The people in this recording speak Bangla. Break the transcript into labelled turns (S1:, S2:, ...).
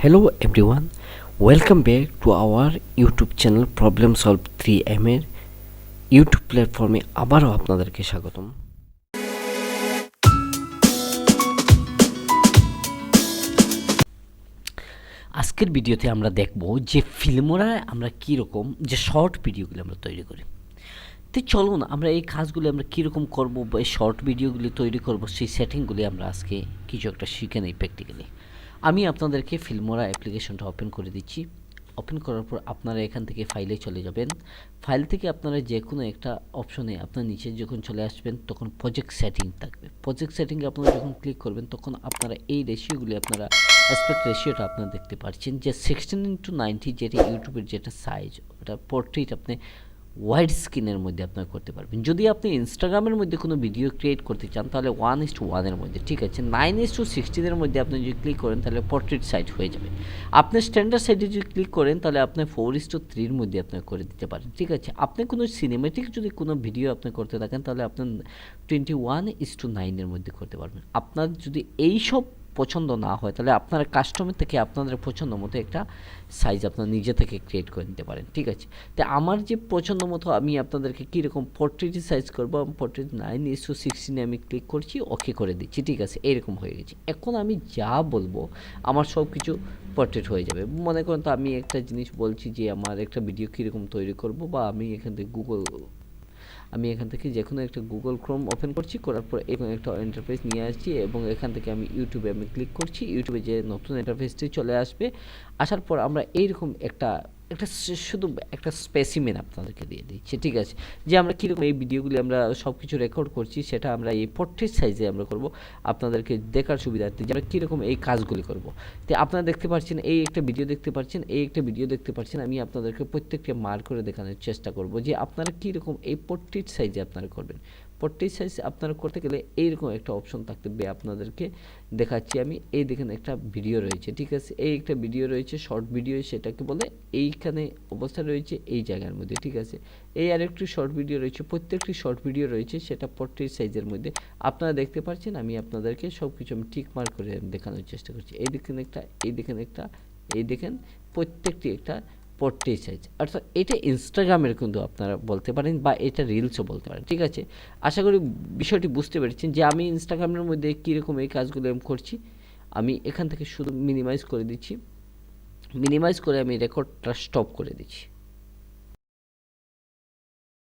S1: Hello everyone, welcome back to our YouTube channel Problem Solve 3M এর ইউটিউব প্ল্যাটফর্মে আবারও আপনাদেরকে স্বাগতম। আজকের ভিডিওতে আমরা দেখব যে ফিল্মোরায় আমরা কীরকম যে শর্ট ভিডিওগুলো আমরা তৈরি করি। তো চলুন আমরা এই কাজগুলি আমরা কীরকম করব বা এই শর্ট ভিডিওগুলি তৈরি করব সেই সেটিংগুলি আমরা আজকে কিছু একটা শিখে নিই প্র্যাকটিক্যালি আমি আপনাদেরকে ফিল্মোরা অ্যাপ্লিকেশনটা ওপেন করে দিচ্ছি। ওপেন করার পর আপনারা এখান থেকে ফাইলে চলে যাবেন। ফাইল থেকে আপনারা যে কোনো একটা অপশনে আপনার নিচে যখন চলে আসবেন, তখন প্রজেক্ট সেটিং থাকবে। প্রজেক্ট সেটিংয়ে আপনারা যখন ক্লিক করবেন, তখন আপনারা এই রেশিওগুলি আপনারা অ্যাসপেক্ট রেশিওটা আপনারা দেখতে পাচ্ছেন যে সিক্সটিন ইন্টু নাইনটি যেটা ইউটিউবের যেটা সাইজ ওটা পোর্ট্রেট আপনি ওয়াইড স্ক্রিনের মধ্যে আপনারা করতে পারবেন। যদি আপনি ইনস্টাগ্রামের মধ্যে কোনো ভিডিও ক্রিয়েট করতে চান, তাহলে ওয়ান ইস টু ওয়ানের মধ্যে, ঠিক আছে? নাইন ইস টু সিক্সটিনের মধ্যে আপনি যদি ক্লিক করেন, তাহলে পোর্ট্রেট সাইট হয়ে যাবে। আপনি স্ট্যান্ডার্ড সাইটে যদি ক্লিক করেন, তাহলে আপনি ফোর ইস টু থ্রির মধ্যে আপনি করে দিতে পারেন, ঠিক আছে? আপনি কোনো সিনেমেটিক যদি কোনো ভিডিও আপনি করতে থাকেন, তাহলে আপনার টোয়েন্টি ওয়ান ইস টু নাইনের মধ্যে করতে পারবেন। আপনার যদি এই সব পছন্দ না হয়, তাহলে আপনার কাস্টমার থেকে আপনাদের পছন্দ মতো একটা সাইজ আপনার নিজে থেকে ক্রিয়েট করে নিতে পারেন, ঠিক আছে? তো আমার যে পছন্দ মতো আমি আপনাদেরকে কীরকম পোর্ট্রেটি সাইজ করব পোর্ট্রেট নাইন ইস্যু সিক্সটিনে আমি ক্লিক করছি ওকে করে দিচ্ছি, ঠিক আছে? এরকম হয়ে গেছে। এখন আমি যা বলব, আমার সব কিছু পোর্ট্রেট হয়ে যাবে। মনে করেন তো আমি একটা জিনিস বলছি যে, আমার একটা ভিডিও কীরকম তৈরি করব বা আমি এখান থেকে গুগল আমি এখান থেকে যে কোনো একটা গুগল ক্রোম ওপেন করছি, করার পর এখানে একটা ইন্টারফেস নিয়ে আসছি এবং এখান থেকে আমি ইউটিউবে আমি ক্লিক করছি। ইউটিউবে যে নতুন ইন্টারফেসটি চলে আসবে, আসার পর আমরা এইরকম একটা একটা শুধু একটা স্পেসিমেন আপনাদেরকে দিয়ে দিচ্ছি ঠিক আছে, যে আমরা কীরকম এই ভিডিওগুলি আমরা সব কিছু রেকর্ড করছি, সেটা আমরা এই পোর্ট্রেট সাইজে আমরা করব, আপনাদেরকে দেখার সুবিধার্থে যে আমরা কীরকম এই কাজগুলি করব। তো আপনারা দেখতে পাচ্ছেন এই একটা ভিডিও দেখতে পাচ্ছেন এই একটা ভিডিও দেখতে পাচ্ছেন আমি আপনাদেরকে প্রত্যেকটা মার করে দেখানোর চেষ্টা করব যে আপনারা কীরকম এই পোর্ট্রেট সাইজে আপনারা করবেন। পোর্ট্রেট সাইজ আপনারা করতে গেলে এইরকম একটা অপশন থাকবে আপনাদেরকে। দেখাচ্ছি আমি। এই দেখেন একটা ভিডিও রয়েছে, ঠিক আছে? এই একটা ভিডিও রয়েছে শর্ট ভিডিও সেটাকে বলে এইখানে অবস্থা রয়েছে, এই জায়গার মধ্যে, ঠিক আছে? এই আরেকটি শর্ট ভিডিও রয়েছে, প্রত্যেকটি শর্ট ভিডিও রয়েছে, সেটা পোর্ট্রেট সাইজের মধ্যে। আপনারা দেখতে পাচ্ছেন, আমি আপনাদেরকে সব কিছু আমি ঠিক মার্ক করে দেখানোর চেষ্টা করছি। এই দেখেন একটা, এই দেখেন একটা, এই দেখেন প্রত্যেকটি একটা পোর্ট্রেট চাইছে। অর্থাৎ এটা ইনস্টাগ্রামের কিন্তু আপনারা বলতে পারেন বা এটা রিলসও বলতে পারেন, ঠিক আছে? আশা করি বিষয়টি বুঝতে পেরেছেন যে আমি ইনস্টাগ্রামের মধ্যে কীরকম এই কাজগুলো আমি করছি। আমি এখান থেকে শুধু মিনিমাইজ করে দিচ্ছি। মিনিমাইজ করে আমি রেকর্ডটা স্টপ করে দিচ্ছি।